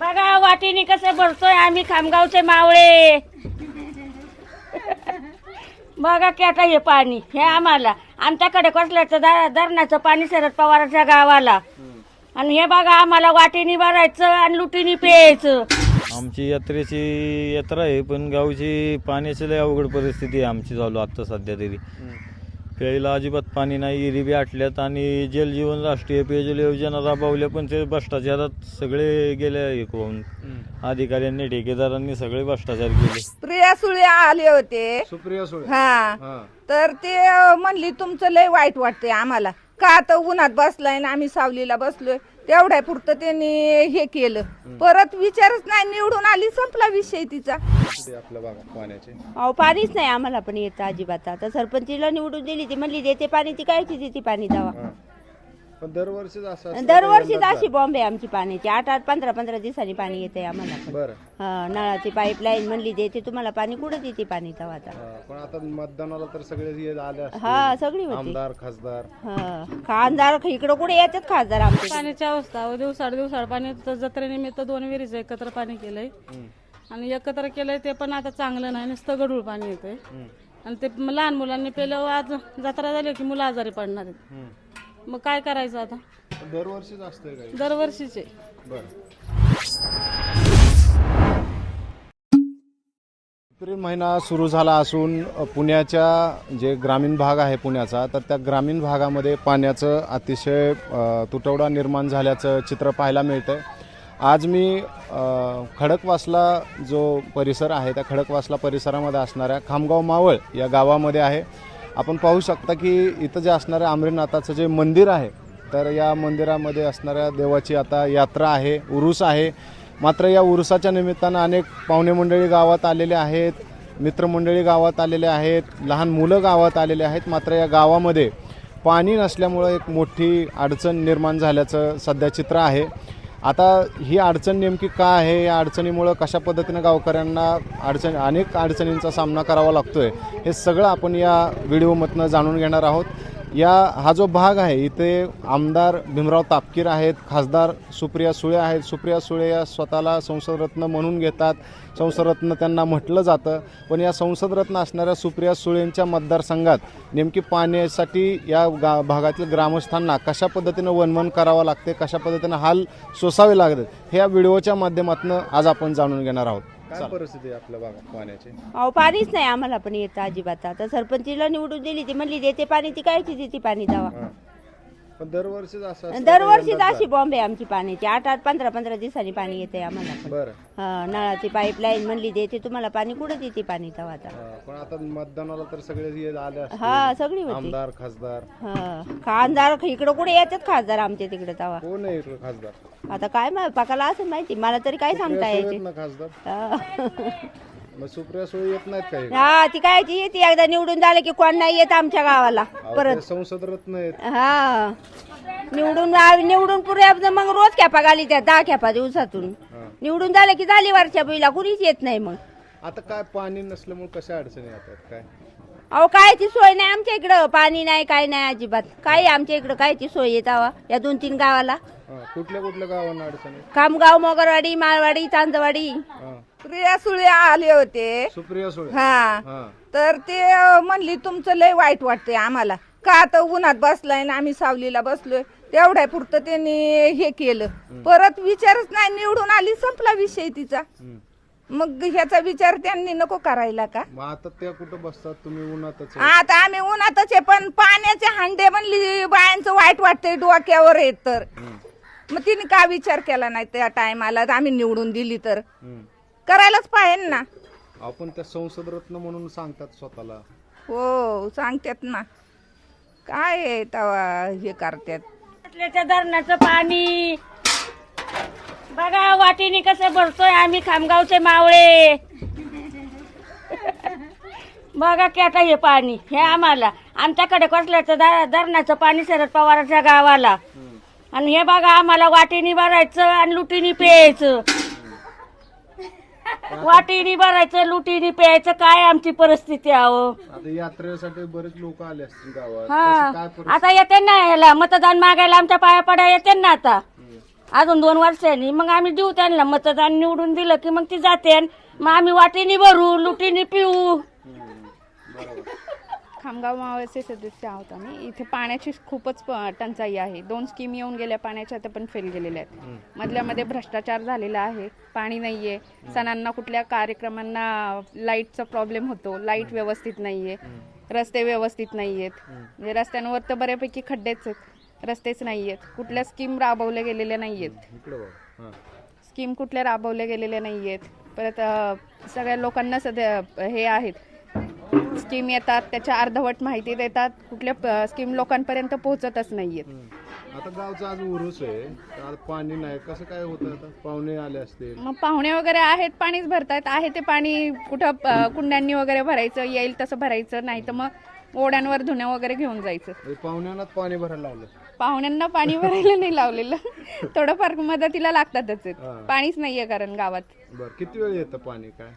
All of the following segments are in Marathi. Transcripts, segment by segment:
बघा वाटीने कसं भरतोय आम्ही खामगावचे मावळे. बघा केटा हे पाणी हे आम्हाला. आमच्याकडे कसल्याचं धरणाचं पाणी शरद पवाराच्या गावाला. आणि हे बघा आम्हाला वाटीने भरायचं आणि लुटीने प्यायचं. आमची यात्रेची यात्रा आहे पण गावची पाण्याची लय अवघड परिस्थिती आहे आमची चालू आत्ता सध्या तरी. प्यायला अजिबात पाणी नाही इरी बी आटल्यात आणि जल जीवन राष्ट्रीय पेयजल योजना राबवल्या पण ते भ्रष्टाचारात सगळे गेले करून अधिकाऱ्यांनी ठेकेदारांनी सगळे भ्रष्टाचार केले. प्रिया सुळे आले होते. सुप्रिया सुळे. हा. हा. तर ते म्हणली तुमचं लय वाईट वाटतंय आम्हाला. का तर उन्हात बसलाय ना आम्ही सावलीला बसलोय? तेवढ्या पुरतं त्यांनी हे केलं. परत विचारच नाही निवडून आली संपला विषय तिचा. ते आपल्या भागात पाण्याचे. अहो पाणीच नाही आम्हाला पण येतं अजिबात. आता सरपंचीला निवडून दिली ती म्हणली देते पाणी ती काय देते पाणी दवा. पण दरवर्षीच असं असतं दरवर्षीच का अशी बॉम्बे आमची पाण्याची आठ आठ पंधरा पंधरा दिवसांनी पाणी येते आम्हाला पण. बरं. हा नळाची पाईपलाईन म्हणली देते तुम्हाला पाणी कुठं देते पाणी आता? हा, पण आता मतदानाला तर सगळे हे आले असतील. हा सगळी होती. आमदार खासदार. हा खासदार इकडं कुठे येतात खासदार आमचे? पाण्याची अवस्था. दिवसाड दिवसाड पाणी तर जत्रेनिमित्त दोन विहिरीचं एकत्र पाणी केलंय. आणि एकत्र केलंय ते पण आता चांगलं नाही. नुसतं गढूळ पाणी येतंय. आणि ते म- लहान मुलांनी पेलं आज जत्रा झाली की मुलं आजारी पडणार आहेत. मग काय करायचं आता? दरवर्षीच असतंय काही. दरवर्षीचे. बरं. एप्रिल महिना सुरू झाला असून अ, पुण्याच्या जे ग्रामीण भाग आहे पुण्याचा तर त्या ग्रामीण भागामध्ये पाण्याचं अतिशय अ, तुटवडा निर्माण झाल्याचं चित्र पाहायला मिळतं आज मी अ, खडकवासला जो परिसर आहे त्या खडकवासला परिसरामध्ये असणाऱ्या खामगाव मावळ या गावामध्ये आहे. आपण पाहू शकता की इथं जे असणाऱ्या आमरीनाथाचं जे मंदिर आहे तर या मंदिरामध्ये असणाऱ्या देवाची आता यात्रा आहे उरूस आहे. मात्र या उरुसाच्या निमित्तानं अनेक पाहुणे मंडळी गावात आलेले आहेत मित्रमंडळी गावात आलेले आहेत लहान मुलं गावात आलेले आहेत. मात्र या गावामध्ये पाणी नसल्यामुळं एक मोठी अडचण निर्माण झाल्याचं सध्या चित्र आहे. आता ही अडचण नेमकी का आहे? या अडचणीमुळं कशा पद्धतीनं गावकऱ्यांना अडचण अनेक अडचणींचा सामना करावा लागतोय हे सगळं आपण या व्हिडिओमधनं जाणून घेणार आहोत. या हा जो भाग आहे इथे आमदार भीमराव तापकीर आहेत खासदार सुप्रिया सुळे आहेत. सुप्रिया सुळे या स्वतःला संसदरत्न म्हणून घेतात. संसदरत्न त्यांना म्हटलं जातं. पण या संसदरत्न असणाऱ्या सुप्रिया सुळेंच्या मतदारसंघात नेमकी पाण्यासाठी या गा भागातील ग्रामस्थांना कशा पद्धतीनं वनवन करावं लागते कशा पद्धतीनं हाल सोसावे लागतात हे या व्हिडिओच्या माध्यमातून आज आपण जाणून घेणार आहोत. काय परिस्थिती आहे आपल्या भागात पाण्याची? अहो पाणीच नाही आम्हाला पण येतं अजिबात. आता सरपंचीला निवडून दिली ती म्हणली देते पाणी ती काय देते पाणी दवा दरवर्षीच असं असतं दरवर्षीच अशी बॉम्बे आमची पाण्याची आठ आठ पंधरा पंधरा दिवसांनी पाणी येते आम्हाला पण. बरं. हा नळाची पाईपलाईन म्हणली देते तुम्हाला पाणी कुठं देते पाणी दवा आता? हा, पण आता मतदानाला तर सगळे हे आले असतील. हा सगळी होती. आमदार खासदार. हा खासदार इकडं कुठे येतात खासदार आमच्या तिकडे तवा कोण आहे इकडे खासदार? आता काय पाकाला असं माहिती मला तरी काय सांगता ना खासदार? हा. मग सुप्रिया सुळे येत नाहीत काही? हा ती काय ती येते एकदा निवडून झालं की कोण नाही येत आमच्या गावाला परत. संसद रत्न आहेत. हा. निवडून आ- निवडून पुरे मग रोज खेपा घाली त्या दहा खेपा दिवसातून. हा. निवडून झालं की झाली वरच्या बुईला कुणीच येत नाही मग. आता काय पाणी नसल्यामुळे कशा अडचणी येतात? काय? अहो कायची सोय नाही आमच्या इकडं. पाणी नाही काय नाही अजिबात. काय आमच्या इकडं? कायची सोय येतावा या दोन तीन गावाला. हा, कुठल्या कुठल्या गावांना अडचणी खामगाव मोगरवाडी माळवाडी चांदवाडी. हा. प्रिया सुळे आले होते. सुप्रिया सुळे. हा. हा. तर ते अं, म्हणली तुमचं लय वाईट वाटतंय आम्हाला. का तर उन्हात बसलाय ना आम्ही सावलीला बसलोय? तेवढ्या पुरतं त्यांनी हे केलं. परत विचारच नाही निवडून आली संपला विषय तिचा. हम्म. मग ह्याचा विचार त्यांनी नको करायला का? मग आता त्या कुठं बसतात? तुम्ही उन्हातच आहे. आता आम्ही उन्हातच आहे पण पाण्याचे हांडे म्हणली बायांचं वाईट वाटतंय डोक्यावर येत तर. मग तिने का विचार केला नाही त्या टायमाला? आम्ही निवडून दिली तर. हम्म. करायलाच पाहिजे ना. आपण त्या संसद रत्न म्हणून सांगतात स्वतःला. हो सांगतात ना. काय आहे तवा हे करतात? धरणाचं पाणी बघा वाटीने कसं भरतोय आम्ही खामगावचे मावळे. बघा केटा हे पाणी हे आम्हाला. आमच्याकडे कसल्याचं धरणाचं पाणी शरद पवाराच्या गावाला. आणि हे बघा आम्हाला वाटीने भरायचं आणि लुटीने प्यायचं. वाटीने भरायचं लुटीने प्यायचं काय आमची परिस्थिती आहो आता यात्रेसाठी बरेच लोक आले असतील गावात. हा. आता येते ना ह्याला मतदान मागायला आमच्या पाया पडा येते ना आता. अजून दोन वर्षांनी. मग आम्ही देऊ त्यांना मतदान निवडून दिलं की मग ती जाते मग आम्ही वाटीनी भरू लुटीनी पिऊ. खामगाव मावळचे सदस्य आहोत आम्ही. इथे पाण्याची खूपच टंचाई आहे. दोन स्कीम येऊन गेल्या पाण्याच्या त्या पण फेल गेलेल्या आहेत. मधल्यामध्ये भ्रष्टाचार झालेला आहे. पाणी नाहीये. सणांना कुठल्या कार्यक्रमांना लाईटचा प्रॉब्लेम होतो. लाइट व्यवस्थित नाहीये. रस्ते व्यवस्थित नाहीयेत. म्हणजे रस्त्यांवर तर बऱ्यापैकी खड्डेच आहेत. रस्तेच नाहीयेत. कुठल्या स्कीम राबवल्या गेलेल्या नाहीयेत. इकडे बघा. हां. स्कीम कुठल्या राबवल्या गेलेल्या नाही आहेत परत अ, सगळ्या लोकांना सध्या हे आहेत. स्कीम येतात त्याच्या अर्धवट माहिती देतात. कुठल्या स्कीम लोकांपर्यंत पोहोचतच नाही आहेत आता गावचा आज उरूस आहे. तर आज पाणी नाही. कसं काय होतं आता? पाहुणे आले असतील. मग पाहुणे वगैरे आहेत पाणीच भरतायत आहे ते पाणी कुठं अ, कुंड्यांनी वगैरे भरायचं येईल तसं भरायचं. नाही तर मग ओढ्यांवर धुणं वगैरे घेऊन जायचं. म्हणजे पाहुण्यांनाच पाणी भरायला लावलं. पाहुण्यांना पाणी भरायला नाही लावलेलं. थोडंफार मदतीला लागतातच आहेत. हा. पाणीच नाहीये कारण गावात. बरं किती वेळ येतं पाणी काय?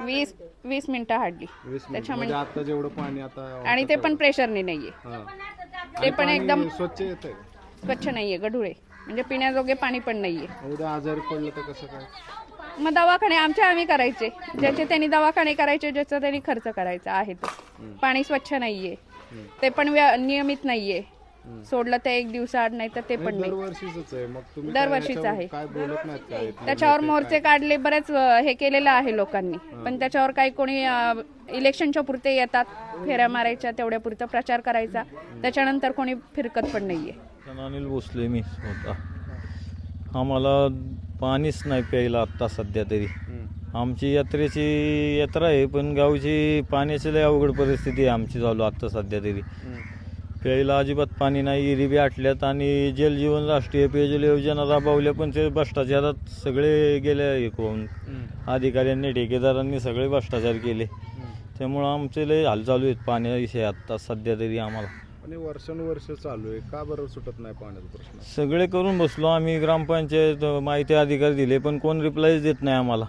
वीस वीस मिनिटं हाडली वीस मिनिट. त्याच्यामुळे म्हणजे आता जेवढं पाणी आता आणि ते पण प्रेशरने नाहीये. हां. ते पण एकदम स्वच्छ येतंय स्वच्छ नाहीये गढुळे. म्हणजे पिण्याजोगे पाणी पण नाहीये. उद्या आजारी पडलं तर कसं काय? मग दवाखाने आमचे आम्ही करायचे. ज्याचे त्यांनी दवाखाने करायचे ज्याचा त्यांनी खर्च करायचा आहे तो. पाणी स्वच्छ नाहीये. ते पण व्य- नियमित नाहीये. सोडलं ते एक दिवसाआड नाही तर ते पण नाही. दरवर्षीच आहे. मग तुम्ही काय दरवर्षीच याच्यावर आहे. काय बोलत नाहीत काय? त्याच्यावर मोर्चे काढले बरेच अ, हे केलेलं आहे लोकांनी. पण त्याच्यावर काही कोणी अ, इलेक्शनच्या पुरते येतात फेऱ्या मारायच्या तेवढ्या पुरतं प्रचार करायचा. त्याच्यानंतर कोणी फिरकत पण नाहीये. पण अनिल भोसले मी स्वतः आम्हाला पाणीच नाही प्यायला आत्ता सध्या तरी. आमची यात्रेची यात्रा आहे पण गावची पाण्याची लय अवघड परिस्थिती आहे आमची चालू आत्ता सध्या तरी. प्यायला अजिबात पाणी नाही इरी बी आटल्यात आणि जल जीवन राष्ट्रीय पेयजल योजना राबवल्या पण ते भ्रष्टाचारात सगळे गेले हे करून अधिकाऱ्यांनी ठेकेदारांनी सगळे भ्रष्टाचार केले. त्यामुळं आमचे लय हाल चालू आहेत पाण्याविषयी आत्ता सध्या तरी आम्हाला. आणि वर्षानुवर्ष चालू आहे. का बरं सुटत नाही पाण्याचा प्रश्न? सगळे करून बसलो आम्ही ग्रामपंचायत माहिती अधिकारी दिले पण कोण रिप्लायच देत नाही आम्हाला.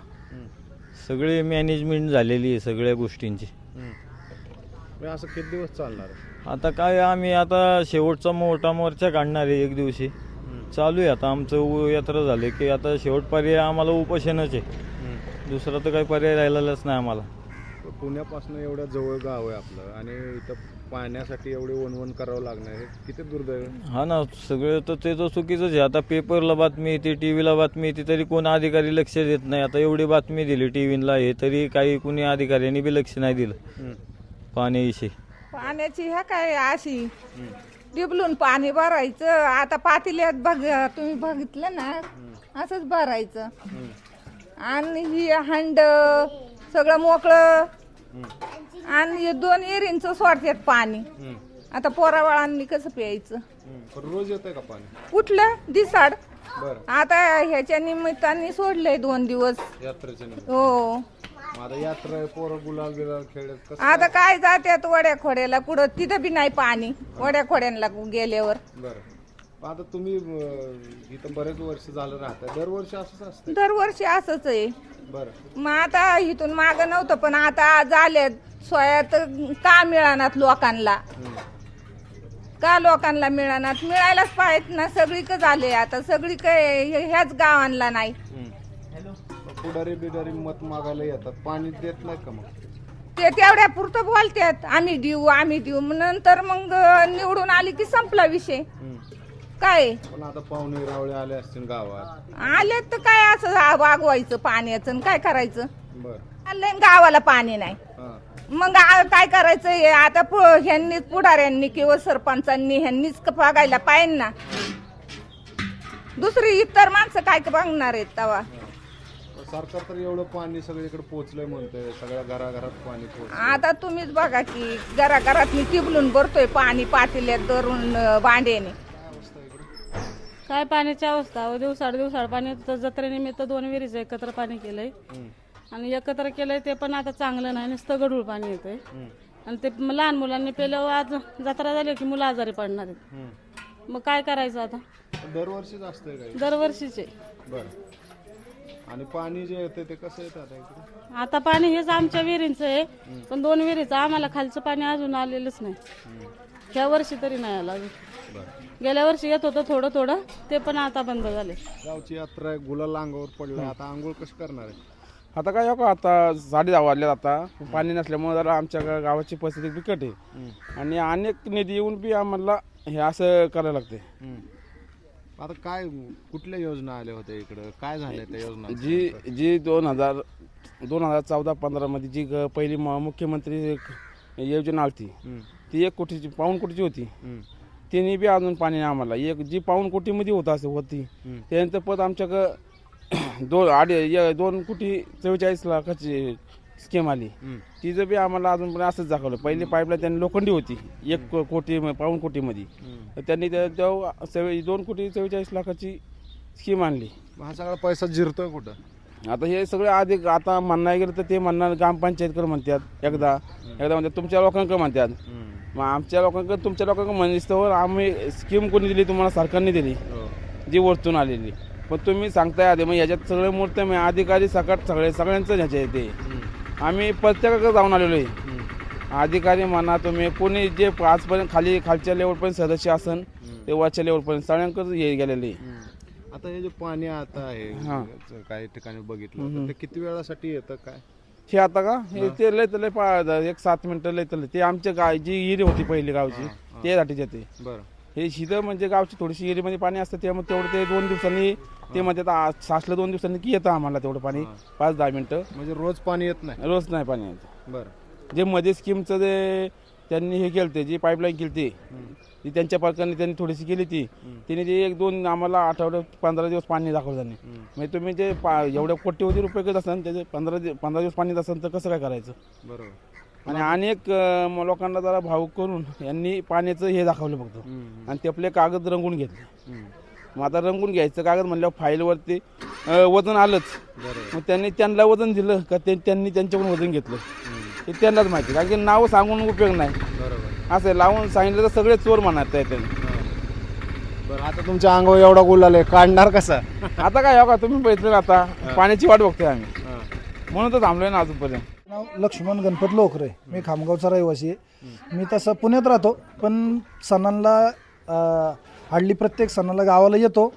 सगळे मॅनेजमेंट झालेली आहे सगळ्या गोष्टींची. असं किती दिवस चालणार आहे? आता काय आम्ही आता शेवटचा मोठा मोर्चा काढणार आहे एक दिवशी. चालू आहे आता आमचं उ- यात्रा झाले की आता शेवट पर्याय आम्हाला उपोषणच आहे. दुसरा तर काही पर्याय राहिलेलाच नाही आम्हाला. पुण्यापासून एवढ्या जवळ गाव आहे आपलं आणि इथं पाण्यासाठी एवढे वनवन करावं लागणार हे किती दुर्दैव आहे. हा ना सगळं तर ते तर चुकीचंच आहे. आता पेपरला बातमी येते टी व्हीला बातमी येते तरी कोण अधिकारी लक्ष देत नाही. आता एवढी बातमी दिली टी व्हीला हे तरी काही कुणी अधिकाऱ्यांनी बी लक्ष नाही दिलं. पाण्याविषयी. पाण्याची ह्या काय अशी डिबलून पाणी भरायचं. आता पातेल्यात बघ तुम्ही बघितलं ना? असंच भरायचं. आणि ही हंड सगळं मोकळं. आणि हे दोन एरींच सोडतात पाणी. आता पोराबाळांनी कसं प्यायचं? रोज येतंय का पाणी? कुठलं? दिसाड. बरं. आता ह्याच्या निमित्ताने सोडलंय दोन दिवस. यात्रेच्या हो. आता यात्रा आहे, पोरं गुलाल बिलाल खेळत कसं आता काय? जात्यात वड्या खोड्याला कुठं? तिथं बी नाही पाणी. वड्या खोड्यांना गेल्यावर. बरं. आता तुम्ही अं, इथं बरेच वर्ष झालं राहता दरवर्षी असंच असतं दरवर्षी असंच आहे. बरं. मग आता इथून माग नव्हतं पण आता झाले सोयात का मिळानात लोकांना? का लोकांना मिळानात? मिळायलाच पाहिजे ना सगळीकडे झाले आता. सगळी काय ह्याच गावांना नाही. पुढारी बिडारी मत मागायला येतात. पाणी देत नाही का मग? ते तेवढ्या पुरतं बोलतात आम्ही देऊ आम्ही देऊ. मग नंतर मग निवडून आली की संपला विषय. काय? पण आता पाहुणे रावळे आले असतील गावात. आले तर काय असं वागवायचं पाण्याचं आणि काय करायचं? बरं. आलंय गावाला पाणी नाही. हां. मग आ- काय करायचं हे? आता पु- ह्यांनीच पुढाऱ्यांनी किंवा सरपंचांनी ह्यांनीच क- बघायला पाहिजे ना. दुसरी इतर माणसं काय क बघणार आहेत तवा? सरकार तर एवढं पाणी सगळीकडे पोहोचलंय म्हणतंय. सगळ्या घराघरात पाणी पोहोच आता तुम्हीच बघा की घराघरात मी टिबलून भरतोय पाणी पातेल्यात धरून अं, भांड्याने काय पाण्याची अवस्था? अहो दिवसाड दिवसाड पाणी तर जत्रेनिमित्त दोन विहिरीचं एकत्र पाणी केलंय. आणि एकत्र केलंय ते पण आता चांगलं नाही. नुसतं गढूळ पाणी येतंय. आणि ते म- लहान मुलांनी पेल्यावर आज जत्रा झाली की मुलं आजारी पडणार आहेत. मग काय करायचं आता? दरवर्षीच असतंय काही. दरवर्षीचे. बरं. आणि पाणी जे येते ते कसं येतं आता इकडे? आता पाणी हेच आमच्या विहिरींचं आहे. पण दोन विहिरीचं आम्हाला खालचं पाणी अजून आलेलंच नाही. ह्या वर्षी तरी नाही आलं अजून. गेल्या वर्षी येत होतं थोडं थोडं ते पण आता बंद झाले. गावची यात्रा आहे, गुलाल अंगावर पडला. आता आंघोळ कशी करणार आहे? आता काय हो का आता साडे दहा वाजल्यात आता. पाणी नसल्यामुळे जरा आमच्या गा- गावाची परिस्थिती बिकट आहे. आणि अनेक निधी येऊन बी आम्हाला हे असं करायला लागते. आता काय कुठल्या योजना आल्या होत्या इकडं? काय झाल्या त्या योजना जी जी दोन हजार दोन हजार चौदा पंधरामध्ये जी ग- पहिली म- मुख्यमंत्री एक योजना आलती ती एक कोटीची पाऊन कोटीची होती. तिने बी अजून पाणी नाही आम्हाला. एक जी पाऊन कोटीमध्ये होत असं होती त्यानंतर पद आमच्याकडं दोन अडी य- दोन कोटी चव्वेचाळीस लाखाची स्कीम आली. तिचं बी आम्हाला अजून पण असंच दाखवलं. पहिली पाईपलाईन त्यांनी लोखंडी होती. एक कोटी पाऊन कोटीमध्ये. तर त्यांनी त्या दोन कोटी चव्वेचाळीस लाखाची स्कीम आणली. हा सगळा पैसा जिरतोय कुठं? आता हे सगळे आधी आता म्हणणार गेलं तर ते म्हणणार ग्रामपंचायतकडे म्हणतात एकदा. एकदा म्हणतात तुमच्या लोकांकडे म्हणतात. मग आमच्या लोकांकडे तुमच्या लोकांकडे म्हणस्तवर आम्ही स्कीम कोणी दिली तुम्हाला सरकारने दिली. जी वरतून आलेली. पण तुम्ही सांगताय आधी मग याच्यात सगळे मूर्त मी अधिकारी सकट सगळे सगळ्यांचं ह्याच्या येते आम्ही प्रत्येकाकडे जाऊन आलेलो आहे. अधिकारी म्हणा तुम्ही कोणी जे आजपर्यंत खाली खालच्या लेवलपर्यंत सदस्य असन ते वरच्या लेवलपर्यंत सगळ्यांकडे हे गेलेले. आता हे जे पाणी आता आहे हा. काही ठिकाणी बघितलं ते किती वेळासाठी येतं काय? हे आता का? हे ते लय तर लय एक सात मिनिटं लय तर लय. ते आमच्या गाय जी हिरी होती पहिली गावची त्यासाठी येते बरं. हे शिदं म्हणजे गावची थोडीशी हिरीमध्ये पाणी असतं त्यामुळे तेवढं ते दोन दिवसांनी ते म्हणतात "आ, साचलं दोन दिवसांनी की येतं आम्हाला तेवढं पाणी पाच दहा मिनिटं. म्हणजे रोज पाणी येत नाही? रोज नाही पाणी येतं बरं. जे मध्ये स्कीमचं जे त्यांनी हे केलं ते जी पाईपलाईन केली ती ती त्यांच्या पालकांनी त्यांनी थोडीशी केली ती. तिने ते एक दोन आम्हाला आठवड्यात पंधरा दिवस पाणी दाखवलं त्यांनी. म्हणजे तुम्ही जे पा एवढ्या कोट्यवधी रुपये घेत असाल त्याचे पंधरा पंधरा दिवस पाणी असाल तर कसं काय करायचं? बरोबर. आणि अनेक अं, लोकांना जरा भाऊक करून यांनी पाण्याचं हे दाखवलं फक्त. आणि ते आपले कागद रंगून घेतले. मग आता रंगून घ्यायचं कागद म्हणल्यावर फाईलवरती अं, वजन आलंच. मग त्यांनी त्यांना वजन दिलं का ते त्यांनी त्यांच्याकडून वजन घेतलं. हे त्यांनाच माहिती कारण की नाव सांगून उपयोग नाही. बरोबर. असं आहे, लावून सांगितलं तर सगळे चोर म्हणतात त्यांनी. बरं आता तुमच्या अंगावर एवढा गुलाल आहे काढणार कसा? आता काय हो का तुम्ही बघितलं ना आता? पाण्याची वाट बघतोय आम्ही. म्हणून तर थांबलोय ना अजूनपर्यंत. नाव लक्ष्मण गणपत लोकरे. मी खामगावचा रहिवासी आहे. मी तसं पुण्यात राहतो पण सणांना हार्डली प्रत्येक सणाला गावाला येतो.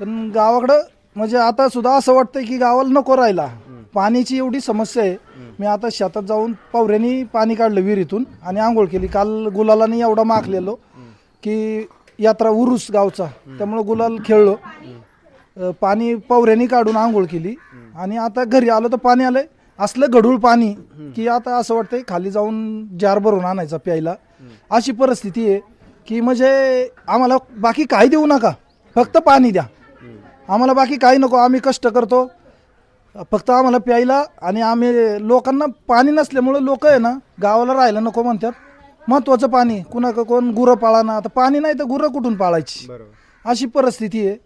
पण गावाकडं म्हणजे आता सुद्धा असं वाटतंय की गावाला नको राहिला पाण्याची एवढी समस्या आहे. मी आता शेतात जाऊन पावऱ्यानी पाणी काढलं विहिरीतून आणि आंघोळ केली. काल गुलालाने एवढा माखलेलो की यात्रा उरुस गावचा. त्यामुळं गुलाल खेळलो. पाणी पावऱ्यानी काढून आंघोळ केली. आणि आता घरी आलो तर पाणी आलंय. असलं गढूळ पाणी की आता असं वाटतंय खाली जाऊन जार भरून आणायचा प्यायला. अशी परिस्थिती आहे की म्हणजे आम्हाला बाकी काही देऊ नका. फक्त पाणी द्या. आम्हाला बाकी काही नको. आम्ही कष्ट करतो. फक्त आम्हाला प्यायला आणि आम्ही लोकांना पाणी नसल्यामुळे लोक आहे ना गावाला राहायला नको म्हणतात. महत्वाचं पाणी. कुणा कोण गुरं पाळाना आता पाणी नाही तर गुरं कुठून पाळायची? अशी परिस्थिती आहे.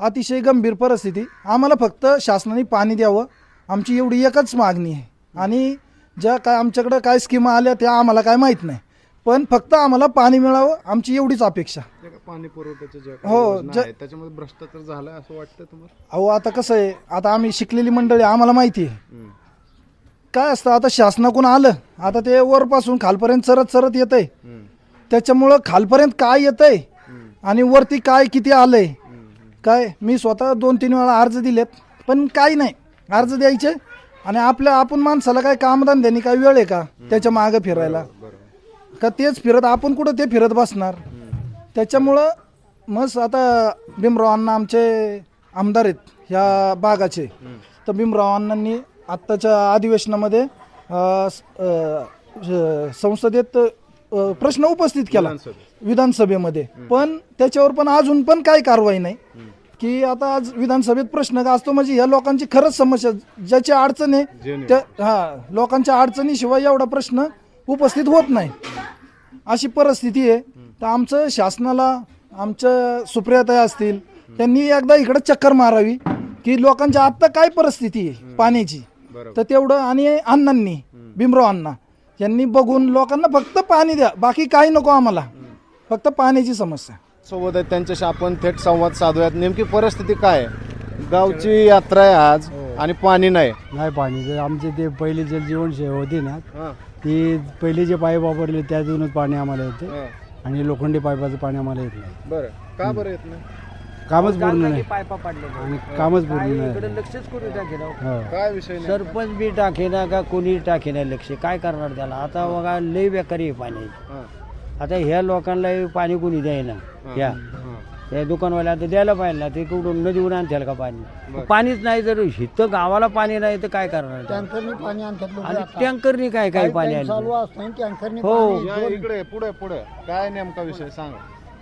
अतिशय गंभीर परिस्थिती. आम्हाला फक्त शासनाने पाणी द्यावं. आमची एवढी एकच मागणी आहे. आणि ज्या काय आमच्याकडे काय स्कीमा आल्या त्या आम्हाला काय माहीत नाही. पण फक्त आम्हाला पाणी मिळावं आमची एवढीच अपेक्षा. पाणी पुरवठ्याचे हो, त्याच्यामध्ये भ्रष्टाचार झालाय असं वाटतं तुम्हाला? अहो आता कसं आहे आता आम्ही शिकलेली मंडळी आम्हाला माहिती आहे. काय असतं आता शासनाकडून आलं आता ते वरपासून खालपर्यंत सरत सरत येत आहे त्याच्यामुळं खालपर्यंत काय येत आहे आणि वरती काय किती आलंय? काय मी स्वतः दोन तीन वेळा अर्ज दिलेत पण काही नाही. अर्ज द्यायचे आणि आपल्या आपण माणसाला काय कामधंद्यानी काय वेळ आहे का त्याच्या मागं फिरायला? का तेच फिरत आपण कुठं ते फिरत बसणार? त्याच्यामुळं मग आता भीमराव अण्णा आमचे आमदार आहेत ह्या भागाचे तर भीमराव अण्णांनी आत्ताच्या अधिवेशनामध्ये संसदेत प्रश्न उपस्थित केला. विधानसभेमध्ये. पण त्याच्यावर पण अजून पण काही कारवाई नाही. की आता आज विधानसभेत प्रश्न का असतो? म्हणजे या लोकांची खरंच समस्या ज्याची अडचण आहे त्या हा लोकांच्या अडचणीशिवाय एवढा प्रश्न उपस्थित होत नाही. अशी परिस्थिती आहे. तर आमचं शासनाला आमच्या सुप्रियाताई असतील त्यांनी एकदा इकडे चक्कर मारावी की लोकांच्या आत्ता काय परिस्थिती आहे पाण्याची. तर तेवढं आणि अण्णांनी भीमराव अण्णा यांनी बघून लोकांना फक्त पाणी द्या. बाकी काही नको आम्हाला. फक्त पाण्याची समस्या. सोबत आहेत त्यांच्याशी आपण थेट संवाद साधूयात. नेमकी परिस्थिती काय आहे? गावची यात्रा आहे आज आणि पाणी नाही. नाही पाणी ते आमचे ते पहिले जल जीवन सेवा होती ना हा, ती पहिले जे पाईप वापरले त्यातूनच पाणी आम्हाला येते हा. आणि लोखंडी पाईपाचं पाणी आम्हाला येत नाही. बरं. का बरं येत नाही? कामच पूर्ण नाही. पायपा पडले आणि कामच पूर्ण इकडे नाही. लक्षच करू टाकेना हो. काय विषय नाही. सरपंच बी टाकेना का कोणी टाकेना लक्ष? काय करणार त्याला? आता बघा लई बेकारी आहे पाणी. हां, आता ह्या लोकांना पाणी कोणी द्यायना? ह्या हां. त्या दुकानवाल्या आता द्यायला पाहिजे ना ते कुठून नदीवरून आणतील का पाणी? पाणीच नाही जर इथं गावाला पाणी नाही तर काय करणार? टँकरनी पाणी आणतात आणि टँकरनी काय काय पाणी आणलं हो. या इकडे पुढे पुढे. काय नेमका विषय सांगा.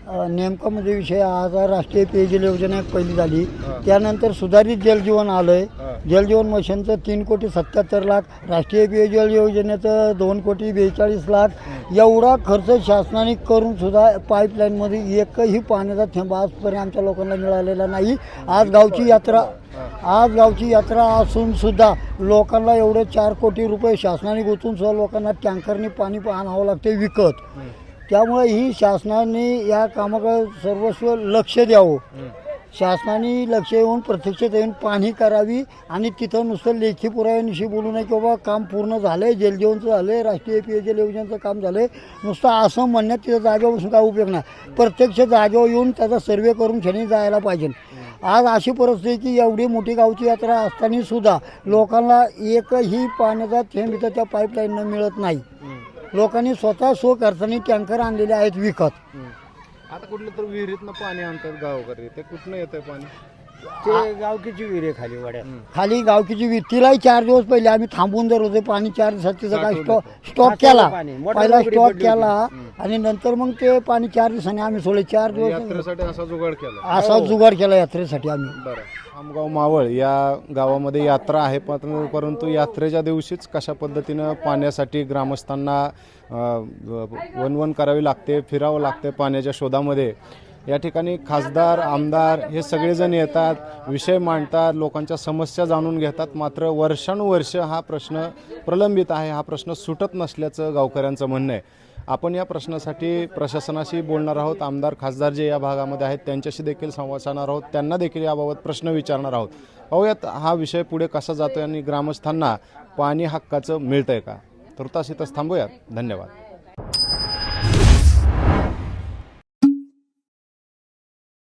नेमका म्हणजे विषय आज राष्ट्रीय पेयजल योजना एक पहिली झाली. त्यानंतर सुधारित जलजीवन आलंय. जलजीवन मिशनचं तीन कोटी सत्याहत्तर लाख राष्ट्रीय पेयजल योजनेचं दोन कोटी बेचाळीस लाख. एवढा खर्च शासनाने करून सुद्धा पाईपलाईनमध्ये एकही पाण्याचा थेंब आजपर्यंत आमच्या लोकांना मिळालेला नाही. आज गावची यात्रा आज गावची यात्रा असून सुद्धा लोकांना एवढे चार कोटी रुपये शासनाने गुंतून सुद्धा लोकांना टँकरनी पाणी आणावं लागते विकत. त्यामुळे ही शासनाने या कामाकडे सर्वस्व लक्ष द्यावं. शासनाने लक्ष येऊन प्रत्यक्षात येऊन पाहणी करावी आणि तिथं नुसतं लेखी पुराव्यानिशी बोलू नये की बाबा काम पूर्ण झालंय जलजीवनचं झालंय राष्ट्रीय पेयजल योजनेचं काम झालंय नुसतं असं म्हणण्यात तिथं जागेवर काय उपयोग नाही. प्रत्यक्ष जागेवर येऊन त्याचा सर्वे करून क्षणी जायला पाहिजे. आज अशी परिस्थिती की एवढी मोठी गावची यात्रा असताना सुद्धा लोकांना एकही पाण्याचा थेंब इथं त्या पाईपलाईननं मिळत नाही. लोकांनी स्वतः सो करताना टँकर आणलेले आहेत विकत. आता कुठलं तर विहिरीतनं पाणी आणतात गावकरी. ते कुठनं येतंय पाणी? ते गावकीची विहीर आहे खाली वाड्यात खाली गावकीची वीज तिलाही चार दिवस पहिले आम्ही थांबून जर होते पाणी चार दिवसात तिचा काय स्टॉक स्टॉक केला. पाणी. मोटर पहिला स्टॉक पडली केला आणि नंतर मग ते पाणी चार दिवसांनी आम्ही सोडले. चार दिवस यात्रेसाठी असा जुगाड केला. असा जुगाड केला यात्रेसाठी आम्ही. बरं. आमगाव मावळ या गावामध्ये यात्रा आहे पण परंतु यात्रेच्या दिवशीच कशा पद्धतीनं पाण्यासाठी ग्रामस्थांना अ, वनवन करावी लागते फिरावं लागते पाण्याच्या शोधामध्ये या ठिकाणी खासदार आमदार हे सगळेजण येतात विषय मांडतात लोकांच्या समस्या जाणून घेतात. मात्र वर्षानुवर्ष हा प्रश्न प्रलंबित आहे हा प्रश्न सुटत नसल्याचं गावकऱ्यांचं म्हणणं आहे. आपण या प्रश्नासाठी प्रशासनाशी बोलणार आहोत. आमदार खासदार जे या भागामध्ये आहेत त्यांच्याशी देखील संवाद साधणार आहोत. त्यांना देखील याबाबत प्रश्न विचारणार आहोत. पाहूयात हा विषय पुढे कसा जातोय आणि ग्रामस्थांना पाणी हक्काचं मिळतंय का? तुर्तास इथंच थांबूयात. धन्यवाद.